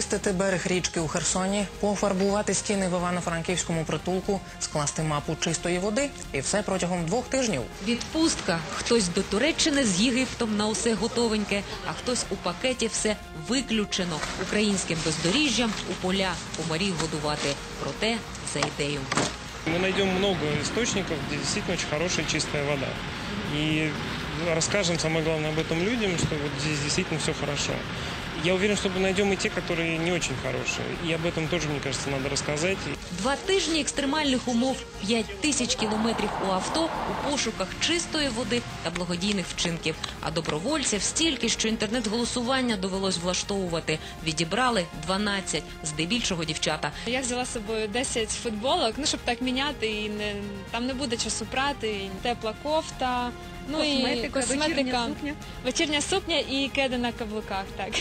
Очистити берег річки у Херсоні, пофарбувати стіни в Івано-Франківському притулку, скласти мапу чистої води і все протягом двох тижнів. Відпустка. Хтось до Туреччини з Єгиптом на усе готовеньке, а хтось у пакеті все виключено. Українським бездоріжжям у поля комарів годувати. Проте за ідею. Мы найдем много источников, где действительно очень хорошая чистая вода. И расскажем, самое главное, об этом людям, что вот здесь действительно все хорошо. Я уверен, что мы найдем и те, которые не очень хорошие. И об этом тоже, мне кажется, надо рассказать. Два тижні екстремальних умов, 5 тисяч кілометрів у авто у пошуках чистої води та благодійних вчинків. А добровольців стільки, що інтернет-голосування довелось влаштовувати. Відібрали 12, здебільшого дівчата. Я взяла з собою 10 футболок, ну щоб так міняти, і не там не буде часу прати, і тепла кофта, ну і Косметика, косметика, вечірня сукня. вечірня сукня і кеди на каблуках. Так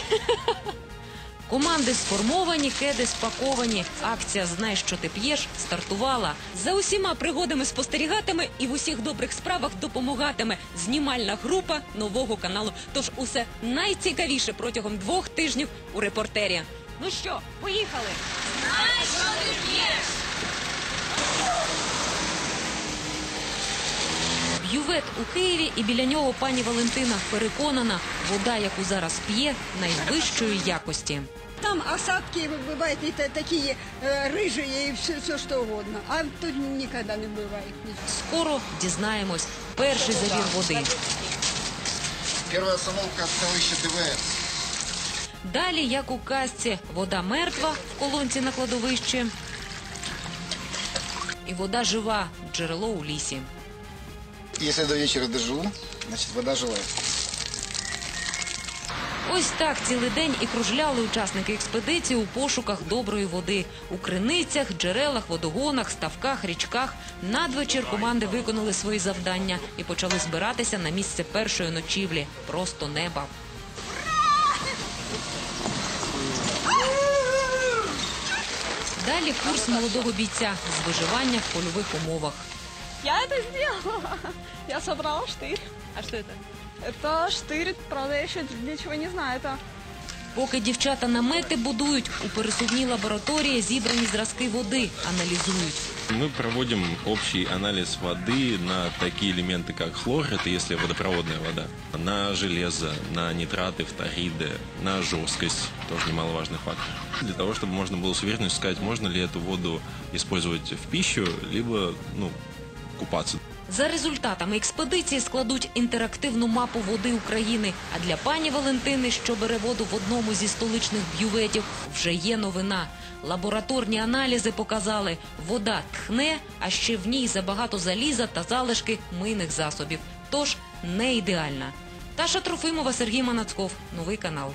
Команди сформовані, кеди спаковані. Акція Знай, що ти п'єш стартувала. За усіма пригодами спостерігатиме і в усіх добрих справах допомагатиме знімальна група нового каналу. Тож усе найцікавіше протягом двох тижнів у репортері. Ну що, поїхали? Б'ювет у Києві і біля нього пані Валентина переконана, вода, яку зараз п'є, найвищої якості. Там осадки бывают и та- такие э, рыжие и все, все что угодно. А тут никогда не бывает. Скоро дізнаємось. Перший забір води. Первая остановка селище ДВС. Далі, як у казці, вода мертва в колонці на кладовищі. І вода жива, джерело у лісі. Если до вечера доживу, значит вода живая. Ось так цілий день і кружляли учасники експедиції у пошуках доброї води. У криницях, джерелах, водогонах, ставках, річках. Надвечір команди виконали свої завдання і почали збиратися на місце першої ночівлі просто неба. Далі курс молодого бійця з виживання в польових умовах. Я это сделала. Я собрала штырь. а що це? Это штырь, правда, я еще для чего не знаю. Это Поки дівчата намети будують, у пересувній лабораторії зібрані зразки води, аналізують. Мы проводим общий анализ воды на такие элементы, как хлор, это если водопроводная вода, на железо, на нитраты, фториды, на жесткость, тоже немаловажный фактор. Для того, чтобы можно было с уверенностью сказать, можно ли эту воду использовать в пищу, либо ну, купаться. За результатами експедиції складуть інтерактивну мапу води України. А для пані Валентини, що бере воду в одному зі столичних бюветів, вже є новина. Лабораторні аналізи показали, вода тхне, а ще в ній забагато заліза та залишки мийних засобів. Тож не ідеальна. Таша Трофимова, Сергій Манацков. Новий канал.